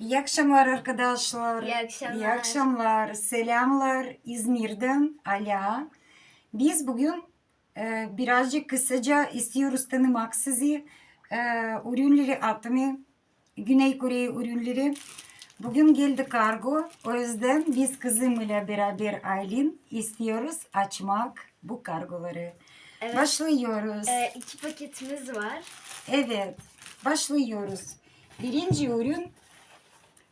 İyi akşamlar arkadaşlar. İyi akşamlar. İyi akşamlar. Selamlar İzmir'den Ala. Biz bugün e, birazcık kısaca istiyoruz tanımak sizi. E, ürünleri atmayı, Güney Kore ürünleri. Bugün geldi kargo. O yüzden biz kızımla beraber Aylin istiyoruz açmak bu kargoları. Evet. Başlıyoruz. Ee, iki paketimiz var. Evet, başlıyoruz. Birinci ürün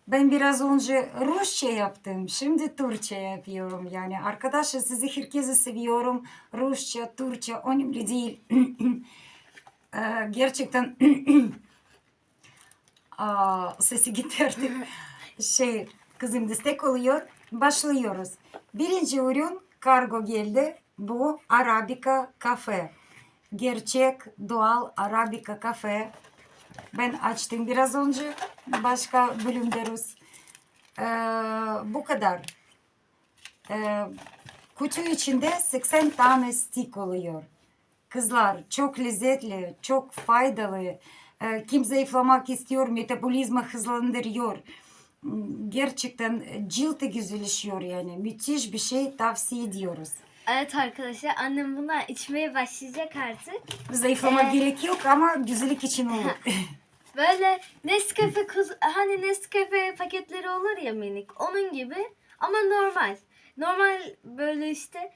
ben biraz önce Rusça yaptım. Şimdi Türkçe yapıyorum. Yani arkadaşlar sizi herkesi seviyorum. Rusça, Türkçe önemli değil. Ee, Gerçekten Aa, sesi giderdi. şey kızım destek oluyor. Başlıyoruz. Birinci ürün kargo geldi. Bu Arabica kafe. Gerçek doğal Arabica kafe. Ben açtım biraz önce. Başka bölümde Rus. Ee, bu kadar. Ee, kutu içinde 80 tane stick oluyor. Kızlar çok lezzetli, çok faydalı. Ee, kim zayıflamak istiyor, metabolizma hızlandırıyor. Hmm, Gerçekten cildi güzelleşiyor yani. Müthiş bir şey tavsiye ediyoruz. Evet arkadaşlar annem bundan içmeye başlayacak artık. Zayıflamak Ee, gerek yok ama güzellik için olur. Böyle Nescafe kuz hani Nescafe paketleri olur ya minik onun gibi ama normal. Normal böyle işte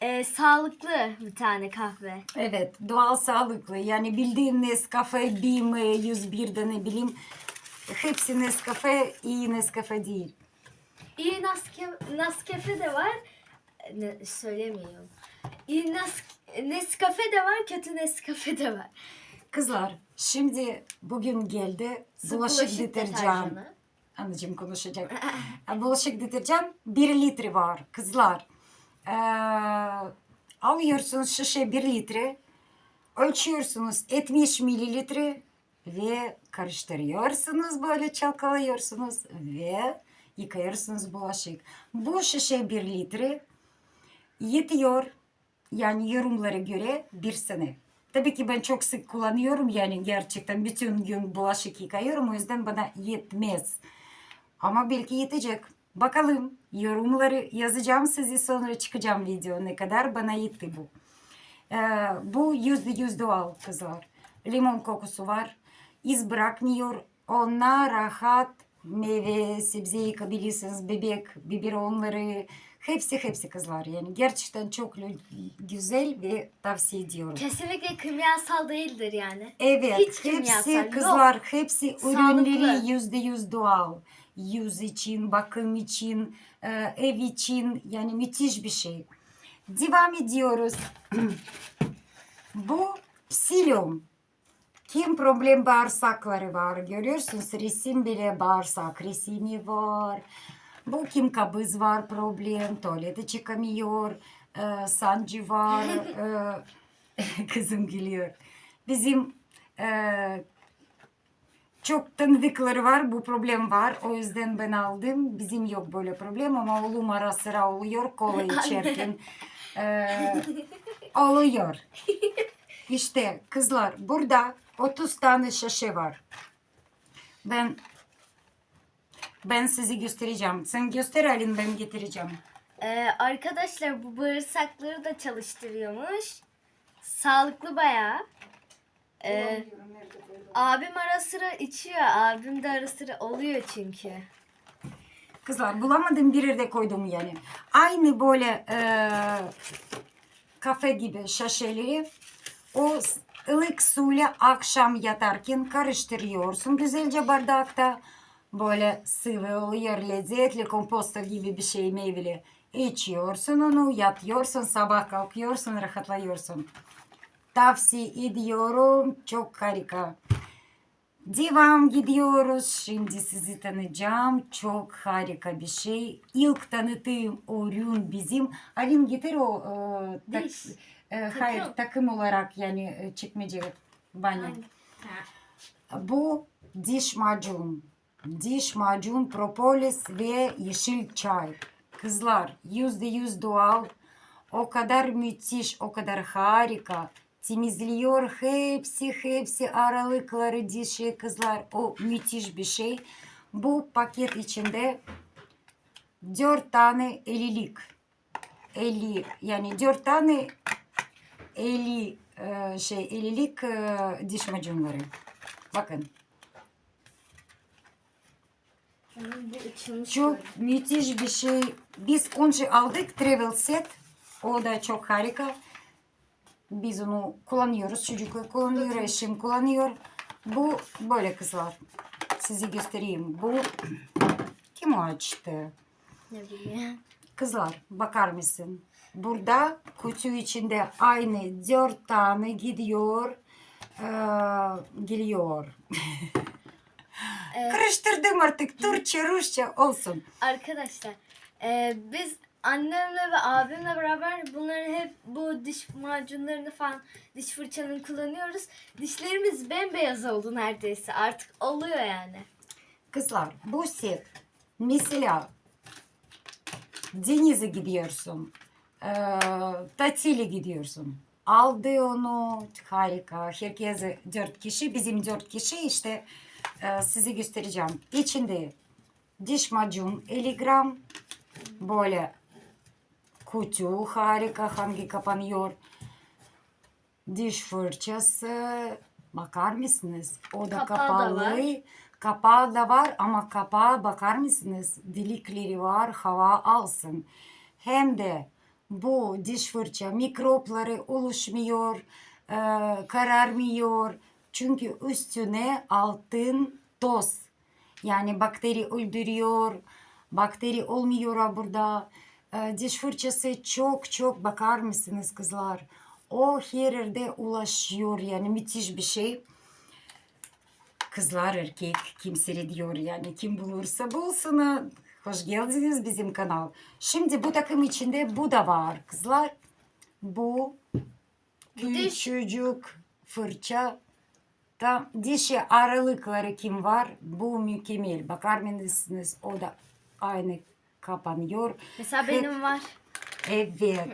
e, sağlıklı bir tane kahve. Evet, doğal sağlıklı. Yani bildiğim Nescafe, Bim, 101'de ne bileyim. Hepsi Nescafe, iyi Nescafe değil. İyi Nescafe, Nescafe de var. Ne, söylemiyorum. İyi Nes, Nescafe de var, kötü Nescafe de var. Kızlar, şimdi bugün geldi bulaşık deterjan. deterjanı. Anneciğim konuşacak. bulaşık deterjan 1 litre var kızlar. Ee, alıyorsunuz şişe 1 litre. Ölçüyorsunuz 70 mililitre ve karıştırıyorsunuz böyle çalkalıyorsunuz ve yıkıyorsunuz bulaşık. Bu şişe 1 litre yetiyor yani yorumlara göre bir sene. Tabii ki ben çok sık kullanıyorum yani gerçekten bütün gün bulaşık yıkıyorum o yüzden bana yetmez. Ama belki yetecek. Bakalım yorumları yazacağım size sonra çıkacağım video ne kadar bana yetti bu. Ee, bu yüzde yüz doğal kızlar. Limon kokusu var. İz bırakmıyor. Ona rahat meyve, sebze yıkabilirsiniz. Bebek, biberonları. Hepsi hepsi kızlar. Yani gerçekten çok güzel ve tavsiye ediyorum. Kesinlikle kimyasal değildir yani. Evet, Hiç hepsi yok. kızlar, hepsi Sağlıklı. ürünleri yüzde yüz doğal. Yüz için, bakım için, e, ev için yani müthiş bir şey. Devam ediyoruz. Bu psilium. Kim problem bağırsakları var görüyorsunuz resim bile bağırsak resimi var. Bu kim kabız var problem, tuvalete çıkamıyor, e, sancı var. e, kızım gülüyor. Bizim e, çok tanıdıkları var bu problem var. O yüzden ben aldım. Bizim yok böyle problem ama oğlum ara sıra oluyor kola içerken. e, oluyor. İşte kızlar burada 30 tane şişe var. Ben ben sizi göstereceğim. Sen göster Alin ben getireceğim. Ee, arkadaşlar bu bağırsakları da çalıştırıyormuş. Sağlıklı bayağı. Ee, abim ara sıra içiyor. Abim de ara sıra oluyor çünkü. Kızlar bulamadım bir yerde koydum yani. Aynı böyle e, kafe gibi şişeleri o ılık suyla akşam yatarken karıştırıyorsun. Güzelce bardakta böyle sıvı oluyor lezzetli komposta gibi bir şey meyveli. İçiyorsun onu yatıyorsun sabah kalkıyorsun rahatlıyorsun. Tavsiye ediyorum çok harika. Devam gidiyoruz. Şimdi sizi tanıyacağım. Çok harika bir şey. İlk tanıtığım ürün bizim. Alin getir o e, tak- Diş. e, hayır takım olarak yani e, çekmece banyo. Bu diş macun. Diş macun, propolis ve yeşil çay. Kızlar yüzde yüz doğal. O kadar müthiş, o kadar harika. Temizliyor hepsi hepsi aralıkları dişi kızlar. O müthiş bir şey. Bu paket içinde 4 tane 50'lik 50 yani 4 tane 50 e, şey 50'lik e, diş macunları. Bakın Onun bu açılmış çok müthiş bir şey. Biz önce aldık travel set. O da çok harika. Biz onu kullanıyoruz. Çocuklar kullanıyor, eşim kullanıyor. Bu böyle kızlar. Size göstereyim. Bu kim o açtı? Ne bileyim. Kızlar bakar mısın? Burada kutu içinde aynı dört tane gidiyor. Ee, geliyor. Evet. Karıştırdım artık. Türkçe, Rusça olsun. Arkadaşlar e, biz annemle ve abimle beraber bunları hep bu diş macunlarını falan diş fırçalarını kullanıyoruz. Dişlerimiz bembeyaz oldu neredeyse artık oluyor yani. Kızlar bu set mesela denize gidiyorsun. E, tatile gidiyorsun. Aldı onu harika. Herkese dört kişi bizim dört kişi işte e, size göstereceğim. İçinde diş macun 50 gram böyle kutu harika hangi kapanıyor. Diş fırçası bakar mısınız? O da Kapağı da kapalı. var. Kapağı da var ama kapağa bakar mısınız? Delikleri var hava alsın. Hem de bu diş fırça mikropları oluşmuyor, e, kararmıyor. Çünkü üstüne altın toz. Yani bakteri öldürüyor. Bakteri olmuyor burada. E, diş fırçası çok çok bakar mısınız kızlar? O her yerde ulaşıyor yani müthiş bir şey kızlar erkek kimse diyor yani kim bulursa bulsun. ha. Hoş geldiniz bizim kanal. Şimdi bu takım içinde bu da var kızlar. Bu küçücük fırça tam dişi aralıkları kim var bu mükemmel. Bakar mısınız o da aynı kapanıyor. Mesela benim var. Evet.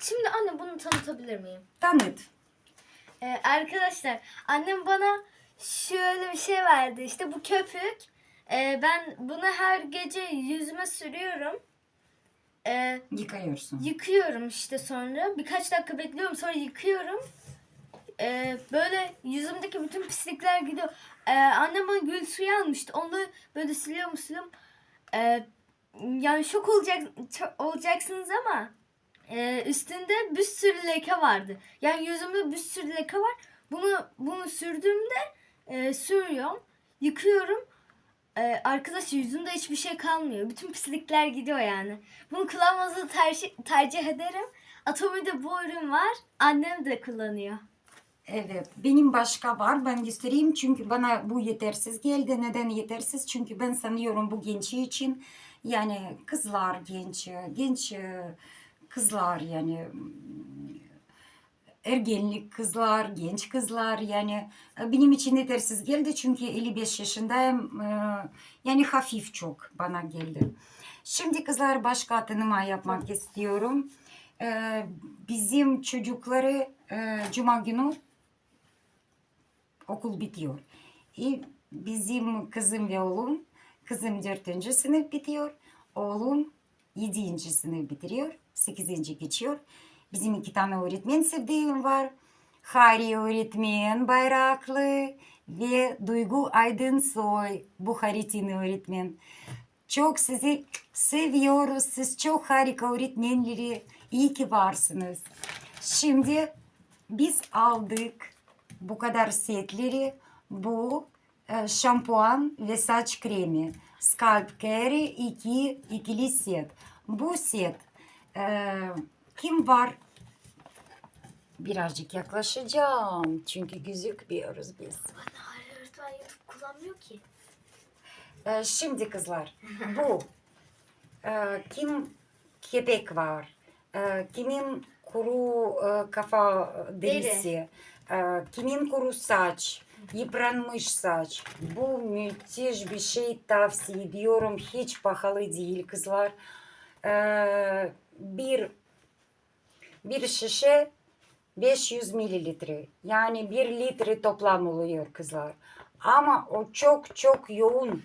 Şimdi anne bunu tanıtabilir miyim? Tanıt. Ee, arkadaşlar annem bana şöyle bir şey verdi. İşte bu köpük. Ee, ben bunu her gece yüzüme sürüyorum. Ee, Yıkıyorsun. yıkıyorum işte sonra. Birkaç dakika bekliyorum sonra yıkıyorum. Ee, böyle yüzümdeki bütün pislikler gidiyor. Ee, annem bana gül suyu almıştı. Onu böyle siliyorum siliyorum. Ee, yani şok olacak olacaksınız ama e, üstünde bir sürü leke vardı. Yani yüzümde bir sürü leke var. Bunu bunu sürdüğümde e, sürüyorum, yıkıyorum. E, arkadaşlar yüzümde hiçbir şey kalmıyor. Bütün pislikler gidiyor yani. Bunu kullanmanızı tercih, tercih ederim. Atomi'de bu ürün var. Annem de kullanıyor. Evet, benim başka var. Ben göstereyim çünkü bana bu yetersiz geldi. Neden yetersiz? Çünkü ben sanıyorum bu genç için yani kızlar genç, genç e, kızlar yani mm, ergenlik kızlar, genç kızlar yani e, benim için yetersiz geldi çünkü 55 yaşındayım. E, Yani hafif çok bana geldi. Şimdi kızlar başka tanıma yapmak istiyorum. E, Bizim çocukları e, Cuma günü okul bitiyor. E, bizim kızım ve oğlum, kızım 4. sınıf bitiyor, oğlum 7. sınıf bitiriyor, 8. geçiyor. Bizim iki tane öğretmen sevdiğim var. Hari öğretmen Bayraklı ve Duygu Aydınsoy Buharitin öğretmen. Çok sizi seviyoruz. Siz çok harika öğretmenleri. İyi ki varsınız. Şimdi biz aldık bu kadar setleri. Bu e, şampuan ve saç kremi. Scalp Care 2 ikili set. Bu set e, kim var? Birazcık yaklaşacağım. Çünkü gözükmüyoruz biz. Hayır öğretmen YouTube kullanmıyor ki. Ee, Şimdi kızlar bu e, kim kepek var, e, kimin kuru e, kafa derisi, e, kimin kuru saç, yıpranmış saç. Bu müthiş bir şey tavsiye ediyorum. Hiç pahalı değil kızlar. Bir bir şişe 500 mililitre. Yani bir litre toplam oluyor kızlar. Ama o çok çok yoğun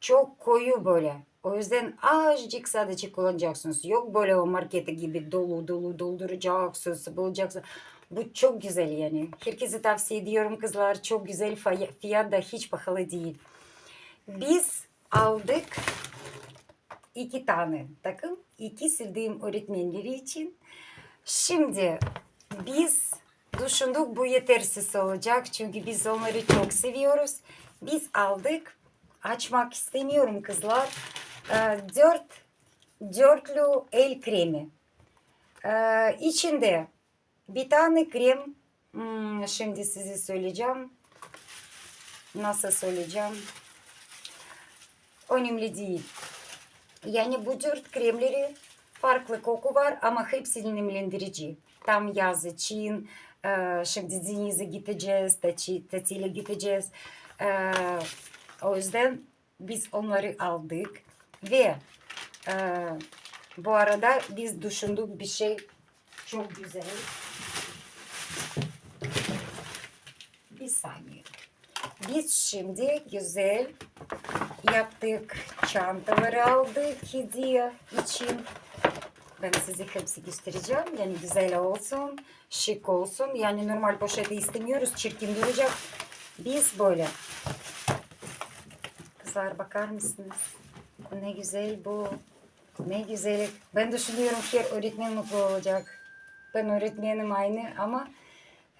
çok koyu böyle. O yüzden azıcık sadece kullanacaksınız. Yok böyle o markete gibi dolu dolu dolduracaksınız, bulacaksınız. Bu çok güzel yani. Herkese tavsiye ediyorum kızlar. Çok güzel fiyat da hiç pahalı değil. Biz aldık iki tane takım. iki sevdiğim öğretmenleri için. Şimdi biz düşündük bu yetersiz olacak. Çünkü biz onları çok seviyoruz. Biz aldık. Açmak istemiyorum kızlar. Ee, dört, dörtlü el kremi. Ee, içinde bir tane krem. Hmm, şimdi size söyleyeceğim. Nasıl söyleyeceğim? Önemli değil. Yani bu dört kremleri farklı koku var ama hepsi nemlendirici. Tam yaz için, e, şimdi denize gideceğiz, tati, tatile gideceğiz. E, o yüzden biz onları aldık ve e, bu arada biz düşündük bir şey çok güzel. Bir saniye. Biz şimdi güzel yaptık. Çantaları aldık hediye için. Ben size hepsi göstereceğim. Yani güzel olsun, şık olsun. Yani normal poşeti istemiyoruz. Çirkin duracak. Biz böyle. Kızlar bakar mısınız? Ne güzel bu. Ne güzel. Ben düşünüyorum ki öğretmen mutlu olacak. Ben öğretmenim aynı ama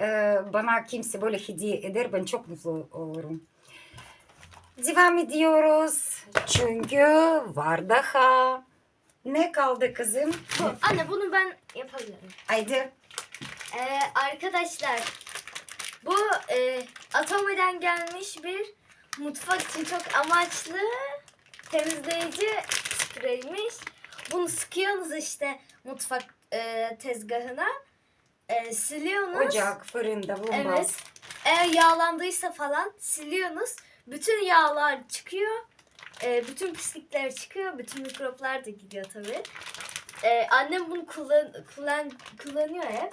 e, bana kimse böyle hediye eder. Ben çok mutlu olurum. Devam ediyoruz. Çünkü var daha. Ne kaldı kızım? Anne bunu ben yapabilirim. Haydi. Ee, arkadaşlar bu e, Atomi'den gelmiş bir mutfak için çok amaçlı temizleyici spreymiş. Bunu sıkıyorsunuz işte mutfak e, tezgahına. E, siliyorsunuz. Ocak, fırında, bulunmaz. Evet. Eğer yağlandıysa falan siliyorsunuz. Bütün yağlar çıkıyor. E, bütün pislikler çıkıyor. Bütün mikroplar da gidiyor tabii. E, annem bunu kullan, kullan, kullanıyor hep.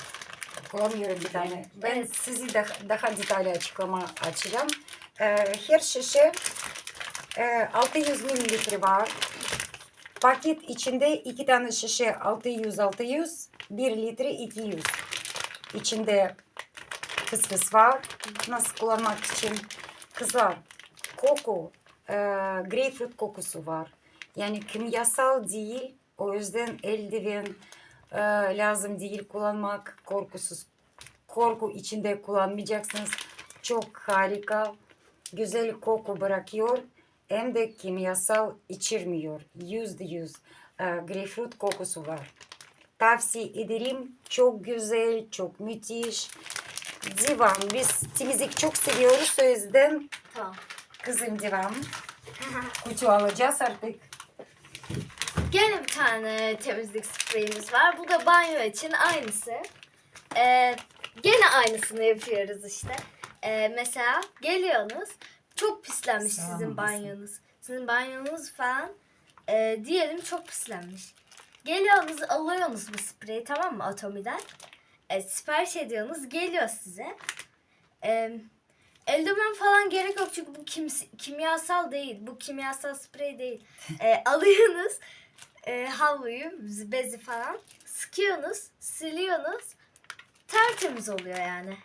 Kullanıyorum bir tane. Ben Evet. sizi daha, daha detaylı açıklama açacağım. Ee, her şişe e, 600 mililitre var. Paket içinde iki tane şişe 600-600, 1 litre 200. İçinde fıs fıs var. Nasıl kullanmak için? Kızlar, koku, e, greyfurt kokusu var. Yani kimyasal değil. O yüzden eldiven e, lazım değil kullanmak. Korkusuz, korku içinde kullanmayacaksınız. Çok harika, güzel koku bırakıyor. Hem de kimyasal içirmiyor. Yüzde yüz e, greyfurt kokusu var. Tavsiye ederim. Çok güzel, çok müthiş. Divan. Biz temizlik çok seviyoruz. O yüzden Tamam. kızım divan. Kutu alacağız artık. Gene bir tane temizlik spreyimiz var. Bu da banyo için aynısı. Ee, gene aynısını yapıyoruz işte. Ee, mesela geliyorsunuz. Çok pislenmiş Sağ sizin olasın. banyonuz. Sizin banyonuz falan e, diyelim çok pislenmiş. Geliyorsunuz alıyorsunuz bu spreyi tamam mı Atomi'den. E, sipariş ediyorsunuz geliyor size. E, eldiven falan gerek yok çünkü bu kims- kimyasal değil. Bu kimyasal sprey değil. E, alıyorsunuz e, havluyu, bezi falan sıkıyorsunuz, siliyorsunuz. Tertemiz oluyor yani.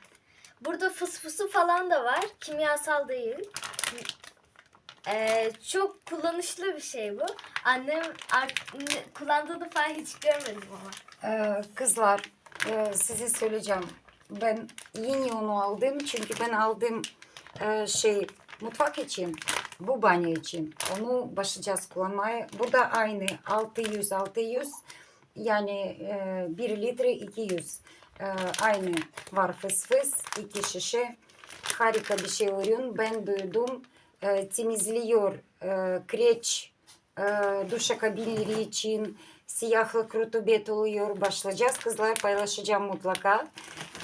Burada fısfısı falan da var. Kimyasal değil. E, çok kullanışlı bir şey bu. Annem kullandığını falan hiç görmedim ama. Ee, kızlar e, size söyleyeceğim. Ben yeni onu aldım çünkü ben aldım e, şey mutfak için bu banyo için. Onu başlayacağız kullanmaya. Burada aynı 600 600 yani e, 1 litre 200 E, aynı var fıs fıs iki şişe harika bir şey ürün. Ben duydum e, temizliyor e, kireç e, duşakabinleri için siyahlık rutubet oluyor. Başlayacağız kızlar paylaşacağım mutlaka.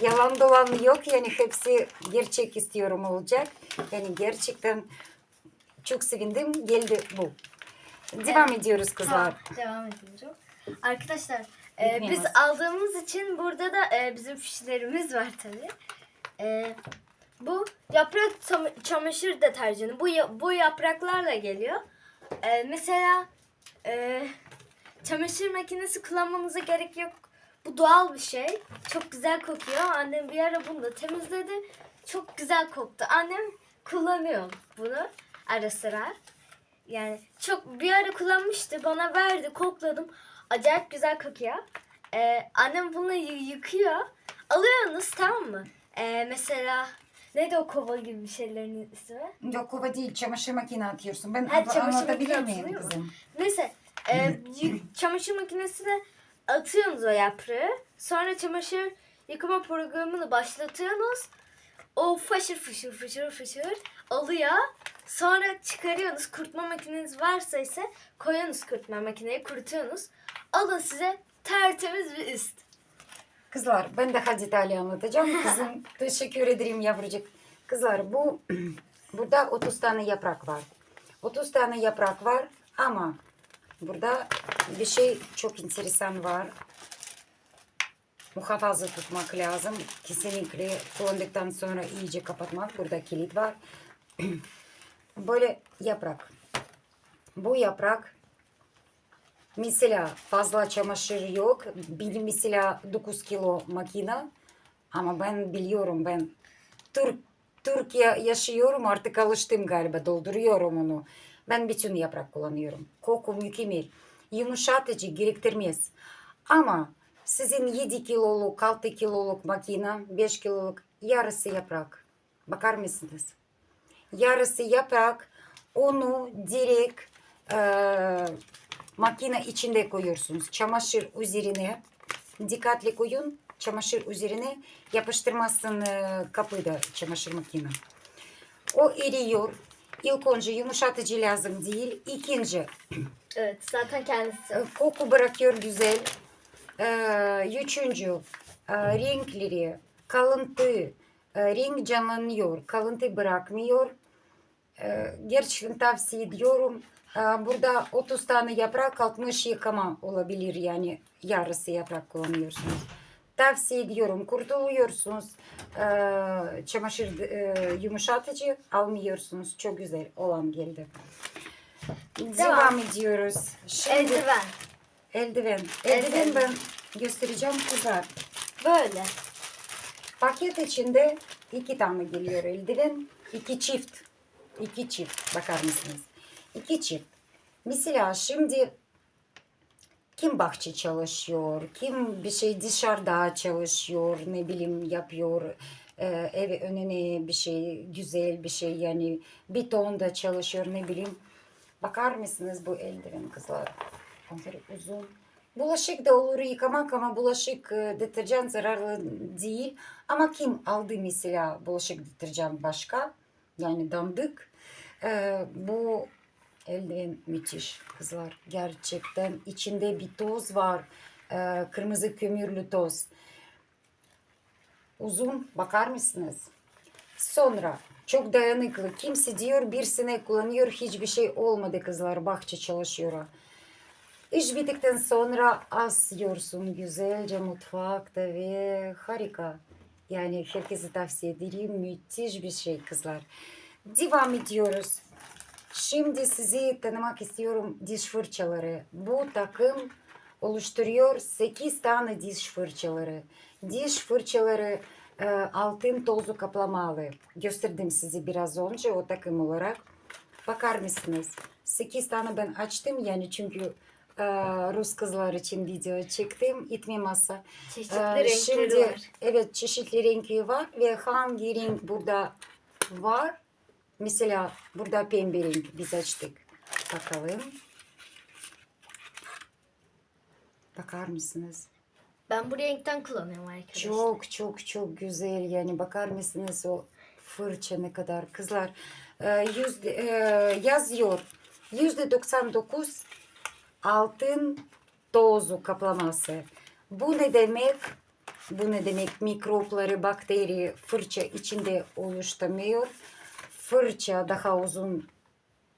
Yalan dolan yok yani hepsi gerçek istiyorum olacak. Yani gerçekten çok sevindim geldi bu. Devam ediyoruz kızlar. Tamam, devam ediyorum. Arkadaşlar e, Bitmiyor biz aldığımız için burada da e, bizim fişlerimiz var tabii. E, bu yaprak çam- çamaşır deterjanı. Bu ya- bu yapraklarla geliyor. Ee, mesela e, çamaşır makinesi kullanmanıza gerek yok. Bu doğal bir şey. Çok güzel kokuyor. Annem bir ara bunu da temizledi. Çok güzel koktu. Annem kullanıyor bunu ara sıra. Yani çok bir ara kullanmıştı. Bana verdi. Kokladım. Acayip güzel kokuyor. Ee, annem bunu yıkıyor. Alıyorsunuz tamam mı? Ee, mesela neydi o kova gibi bir şeylerin ismi? Yok kova değil çamaşır makine atıyorsun. Ben Ha, çamaşır anlatabilir makine miyim atılıyor mu? kızım? Neyse e, y- çamaşır makinesine atıyorsunuz o yaprağı. Sonra çamaşır yıkama programını başlatıyorsunuz. O fışır fışır fışır fışır alıyor. Sonra çıkarıyorsunuz. Kurutma makineniz varsa ise koyuyorsunuz kurutma makineye kurutuyorsunuz. Alın size tertemiz bir üst. Kızlar ben daha detaylı anlatacağım. Kızım teşekkür ederim yavrucuk. Kızlar bu burada 30 tane yaprak var. 30 tane yaprak var ama burada bir şey çok enteresan var. Muhafaza tutmak lazım. Kesinlikle kullandıktan sonra iyice kapatmak. Burada kilit var. Böyle yaprak. Bu yaprak Mesela fazla çamaşır yok. Benim mesela 9 kilo makina. Ama ben biliyorum ben Türk Türkiye yaşıyorum artık alıştım galiba dolduruyorum onu. Ben bütün yaprak kullanıyorum. Koku mükemmel. Yumuşatıcı gerektirmez. Ama sizin 7 kiloluk, 6 kiloluk makina, 5 kiloluk yarısı yaprak. Bakar mısınız? Yarısı yaprak. Onu direkt eee makine içinde koyuyorsunuz. Çamaşır üzerine dikkatli koyun. Çamaşır üzerine yapıştırmasın e, kapıda çamaşır makine. O eriyor. İlk önce yumuşatıcı lazım değil. İkinci Evet zaten kendisi. e, koku bırakıyor güzel. E, üçüncü e, renkleri kalıntı e, renk canlanıyor. Kalıntı bırakmıyor. E, gerçekten tavsiye ediyorum. E, burada 30 tane yaprak 60 yıkama olabilir yani yarısı yaprak kullanıyorsunuz. Tavsiye ediyorum. Kurtuluyorsunuz. E, çamaşır e, yumuşatıcı almıyorsunuz. Çok güzel olan geldi. Devam ediyoruz. Şimdi Eldiven. eldiven. Eldiven. Eldiven ben göstereceğim kızlar. Böyle. Paket içinde iki tane geliyor eldiven. iki çift. İki çift. Bakar mısınız? İki çift. Mesela şimdi kim bahçe çalışıyor, kim bir şey dışarıda çalışıyor, ne bileyim yapıyor, e, ev önüne bir şey, güzel bir şey yani betonda çalışıyor ne bileyim. Bakar mısınız bu eldiven kızlar? Onları uzun. Bulaşık da olur yıkamak ama bulaşık e, deterjan zararlı değil. Ama kim aldı mesela bulaşık deterjan başka? Yani dandık. E, bu eldiven müthiş kızlar. Gerçekten içinde bir toz var. E, kırmızı kömürlü toz. Uzun bakar mısınız? Sonra çok dayanıklı. Kimse diyor bir sene kullanıyor hiçbir şey olmadı kızlar. Bahçe çalışıyor. İş bittikten sonra asıyorsun güzelce mutfakta ve harika. Yani herkese tavsiye ederim. Müthiş bir şey kızlar. Devam ediyoruz. Şimdi sizi tanımak istiyorum diş fırçaları. Bu takım oluşturuyor 8 tane diş fırçaları. Diş fırçaları e, altın tozu kaplamalı. Gösterdim size biraz önce o takım olarak. Bakar mısınız? 8 tane ben açtım yani çünkü e, Rus kızlar için video çektim. İtmi masa. Çeşitli renkleri Şimdi var. evet çeşitli renkli var ve hangi renk burada var? Mesela burada pembe renk biz açtık. Bakalım. Bakar mısınız? Ben bu renkten kullanıyorum arkadaşlar. Çok çok çok güzel yani bakar mısınız o fırça ne kadar kızlar e, yüzde, e, yazıyor yüzde 99 altın tozu kaplaması. Bu ne demek? Bu ne demek? Mikropları, bakteri fırça içinde oluşturmuyor. Fırça daha uzun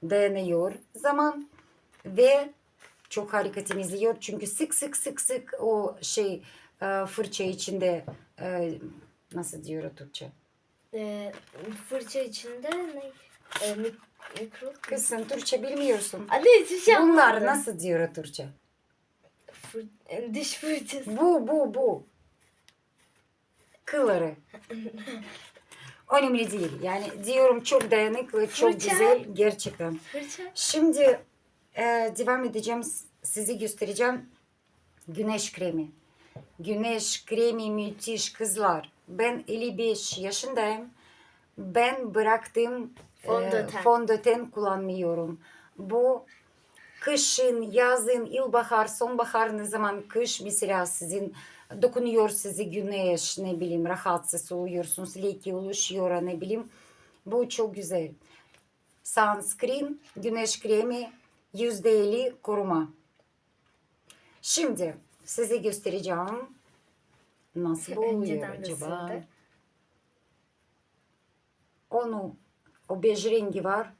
dayanıyor zaman ve çok harika temizliyor. Çünkü sık sık sık sık o şey e, fırça içinde e, nasıl diyor Türkçe? Ee, fırça içinde ne? Ee, mik- Mikro. Kız sen Türkçe bilmiyorsun. Anne şey Bunlar anlamadım. nasıl diyor Türkçe? Fır- diş fırçası. Bu, bu, bu. Kılları. Önemli değil. Yani diyorum çok dayanıklı, çok Fırça. güzel gerçekten. Fırça. Şimdi e, devam edeceğim. Size göstereceğim güneş kremi. Güneş kremi müthiş kızlar. Ben 55 yaşındayım. Ben bıraktım e, Fondöten. fondöten kullanmıyorum. Bu kışın, yazın, ilkbahar, sonbahar ne zaman kış mesela sizin dokunuyor size güneş ne bileyim rahatsız oluyorsunuz, leke oluşuyor ne bileyim. Bu çok güzel. Sunscreen, güneş kremi %50 koruma. Şimdi size göstereceğim nasıl bu oluyor acaba. Onu o bej rengi var.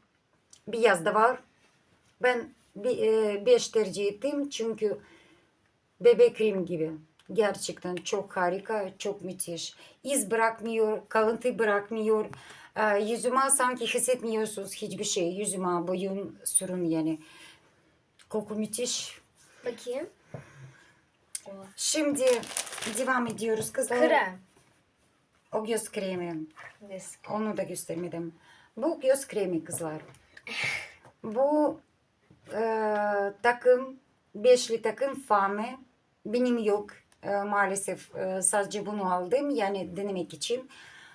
Beyaz da var. Ben bir, e, beş tercih ettim çünkü bebek krem gibi. Gerçekten çok harika, çok müthiş. İz bırakmıyor, kalıntı bırakmıyor. E, yüzüme sanki hissetmiyorsunuz hiçbir şey. Yüzüme boyun sürün yani. Koku müthiş. Bakayım. Şimdi devam ediyoruz kızlar. Krem. O göz kremi. Yes. Onu da göstermedim. Bu göz kremi kızlar. Bu e, takım, beşli takım Fame. Benim yok e, maalesef. E, sadece bunu aldım yani denemek için.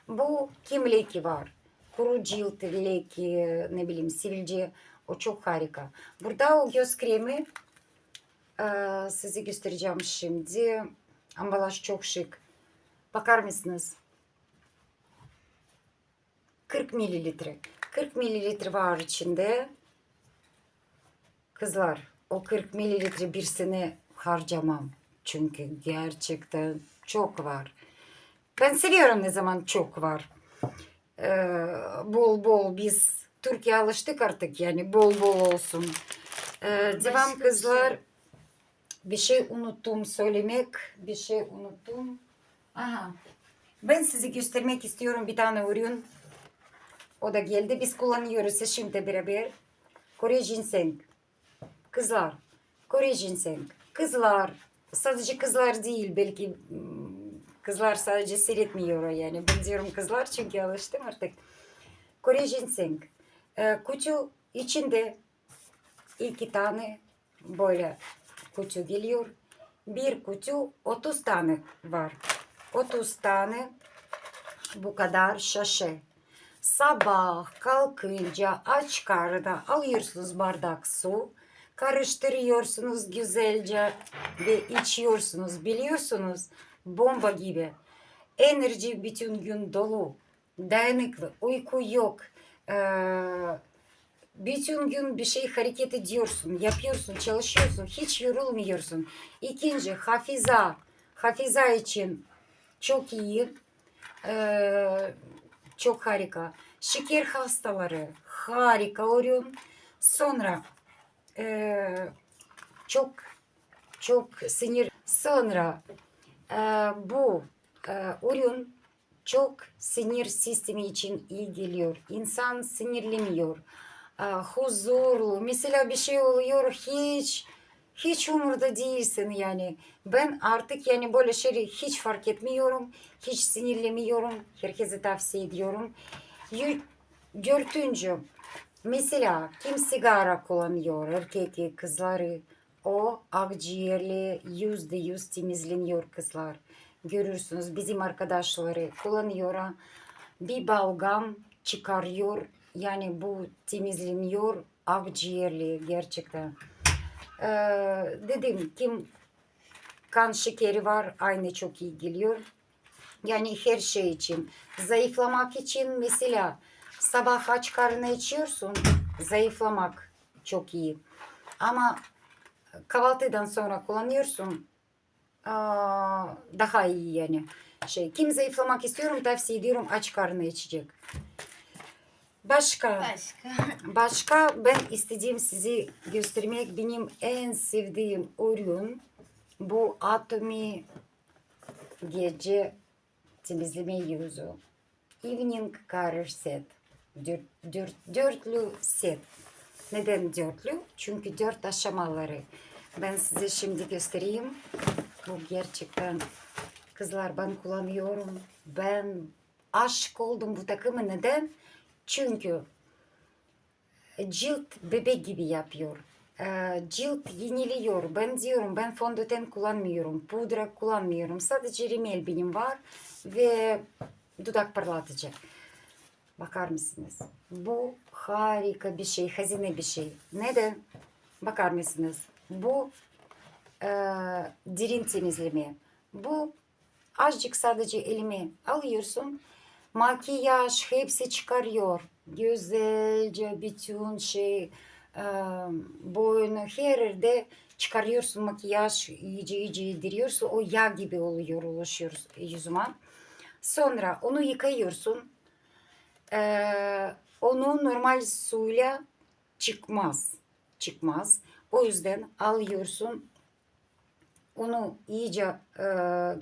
Bu kim leki var. Kuru cilt leki, ne bileyim sivilce. O çok harika. Burada o göz kremi e, size göstereceğim şimdi. Ambalaj çok şık. Bakar mısınız? 40 mililitre. 40 mililitre var içinde. Kızlar o 40 mililitre bir sene harcamam. Çünkü gerçekten çok var. Ben seviyorum ne zaman çok var. Ee, bol bol biz Türkiye alıştık artık yani bol bol olsun. Ee, devam kızlar. Bir şey unuttum söylemek. Bir şey unuttum. Aha. Ben size göstermek istiyorum bir tane ürün. O da geldi. Biz kullanıyoruz şimdi beraber. Kore ginseng. Kızlar. Kore ginseng. Kızlar. Sadece kızlar değil. Belki hmm, kızlar sadece seyretmiyor yani. Ben diyorum kızlar çünkü alıştım artık. Kore ginseng. Ee, kutu içinde iki tane böyle kutu geliyor. Bir kutu 30 tane var. 30 tane bu kadar şaşe. Sabah kalkınca aç karnına alıyorsunuz bardak su. Karıştırıyorsunuz güzelce ve içiyorsunuz. Biliyorsunuz bomba gibi. Enerji bütün gün dolu. Dayanıklı. Uyku yok. Ee, bütün gün bir şey hareket ediyorsun, yapıyorsun, çalışıyorsun, hiç yorulmuyorsun. İkinci, hafiza. Hafiza için çok iyi. Ee, çok harika. Şeker hastaları harika ürün. Sonra ee, çok çok sinir. Sonra ee, bu ee, ürün çok sinir sistemi için iyi geliyor. İnsan sinirleniyor. Ee, huzurlu. Mesela bir şey oluyor hiç hiç umurda değilsin yani. Ben artık yani böyle şeyleri hiç fark etmiyorum. Hiç sinirlemiyorum. Herkese tavsiye ediyorum. Dördüncü. Mesela kim sigara kullanıyor erkekli kızları o akciğerli yüzde yüz temizleniyor kızlar. Görürsünüz bizim arkadaşları kullanıyor. Bir balgam çıkarıyor. Yani bu temizleniyor akciğerli gerçekten. Ee, dedim kim kan şekeri var aynı çok iyi geliyor. Yani her şey için. Zayıflamak için mesela sabah aç karnına içiyorsun. Zayıflamak çok iyi. Ama kahvaltıdan sonra kullanıyorsun. aa, daha iyi yani. Şey, kim zayıflamak istiyorum tavsiye ediyorum aç karnına içecek. Başka. Başka. Başka ben istediğim sizi göstermek benim en sevdiğim ürün bu Atomy gece temizleme yüzü. Evening Color Set. Dört, dört, dörtlü set. Neden dörtlü? Çünkü dört aşamaları. Ben size şimdi göstereyim. Bu gerçekten kızlar ben kullanıyorum. Ben aşık oldum bu takımı. Neden? Çünkü cilt bebek gibi yapıyor. Ee, cilt yeniliyor. Ben diyorum ben fondöten kullanmıyorum. Pudra kullanmıyorum. Sadece rimel benim var. Ve dudak parlatıcı. Bakar mısınız? Bu harika bir şey. Hazine bir şey. Neden? Bakar mısınız? Bu e, derin temizleme. Bu azıcık sadece elime alıyorsun. Makyaj hepsi çıkarıyor. Güzelce bütün şey e, boyunu her yerde çıkarıyorsun makyaj iyice iyice yediriyorsun. O yağ gibi oluyor ulaşıyor yüzüme. Sonra onu yıkıyorsun. Ee, onu normal suyla çıkmaz. Çıkmaz. O yüzden alıyorsun onu iyice e,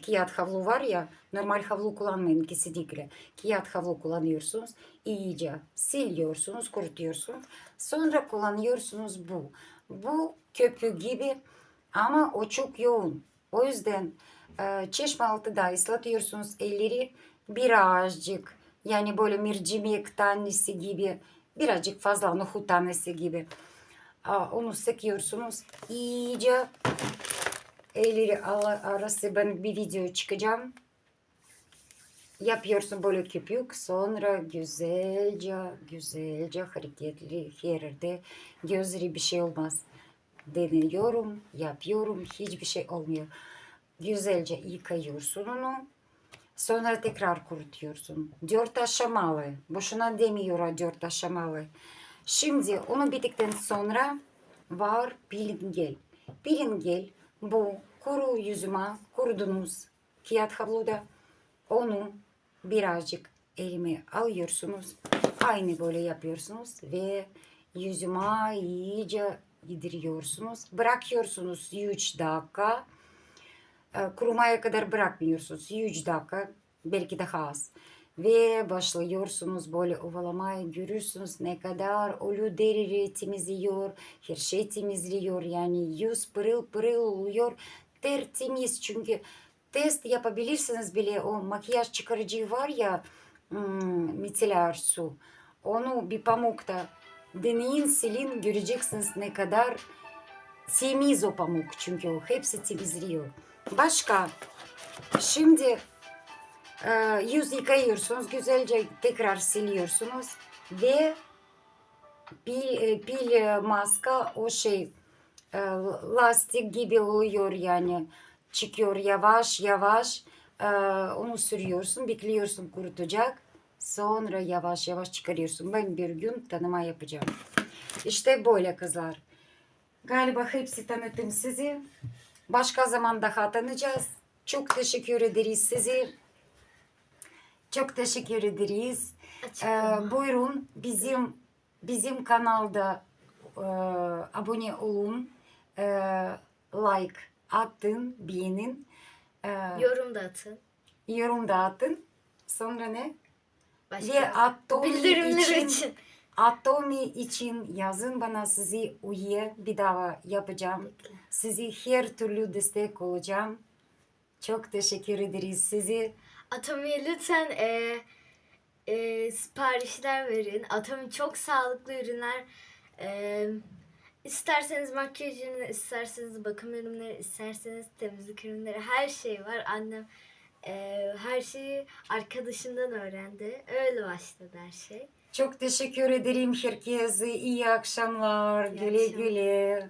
kağıt havlu var ya normal havlu kullanmayın kesinlikle. Kağıt havlu kullanıyorsunuz. iyice siliyorsunuz, kurutuyorsunuz. Sonra kullanıyorsunuz bu. Bu köpük gibi ama o çok yoğun. O yüzden e, çeşme altıda ıslatıyorsunuz elleri birazcık yani böyle mercimek tanesi gibi birazcık fazla nohut tanesi gibi. Aa, onu sıkıyorsunuz. iyice elleri arası ben bir video çıkacağım. Yapıyorsun böyle köpük. Sonra güzelce güzelce hareketli her yerde gözleri bir şey olmaz. Deniyorum, yapıyorum. Hiçbir şey olmuyor. Güzelce yıkıyorsun onu. Sonra tekrar kurutuyorsun. Dört aşamalı. Boşuna demiyor dört aşamalı. Şimdi onu bittikten sonra var peeling gel. Peeling gel bu kuru yüzüme kurudunuz kağıt havluda. Onu birazcık elime alıyorsunuz. Aynı böyle yapıyorsunuz ve yüzüme iyice yediriyorsunuz. Bırakıyorsunuz 3 dakika. E, kurumaya kadar bırakmıyorsunuz. 3 dakika belki daha az. Ve başlıyorsunuz böyle ovalamaya görürsünüz ne kadar ölü derileri temizliyor. Her şey temizliyor yani yüz pırıl pırıl oluyor. Tertemiz çünkü test yapabilirsiniz bile o makyaj çıkarıcı var ya hmm, micelar su. Onu bir pamukta deneyin silin göreceksiniz ne kadar temiz o pamuk çünkü o hepsi temizliyor. Başka? Şimdi e, yüz yıkıyorsunuz güzelce tekrar siliyorsunuz ve pil, e, pil e, maska o şey e, lastik gibi oluyor yani. Çıkıyor yavaş yavaş e, onu sürüyorsun bekliyorsun kurutacak. Sonra yavaş yavaş çıkarıyorsun. Ben bir gün tanıma yapacağım. İşte böyle kızlar. Galiba hepsi tanıttım sizi başka zaman daha tanıyacağız çok teşekkür ederiz sizi çok teşekkür ederiz ee, buyurun bizim bizim kanalda e, abone olun, e, like atın, beğenin, e, Yorum da atın. yorum da atın. Sonra ne? Başka. Ve Atomi Bildirimler için, için. Atomi için yazın bana sizi üye bir daha yapacağım. Sizi her türlü destek olacağım. Çok teşekkür ederiz sizi. Atomi'ye lütfen e, e, siparişler verin. Atomi çok sağlıklı ürünler. E, isterseniz makyaj ürünleri, isterseniz bakım ürünleri, isterseniz temizlik ürünleri her şey var. Annem e, her şeyi arkadaşından öğrendi. Öyle başladı her şey. Çok teşekkür ederim herkese. İyi akşamlar. İyi güle akşamlar. güle.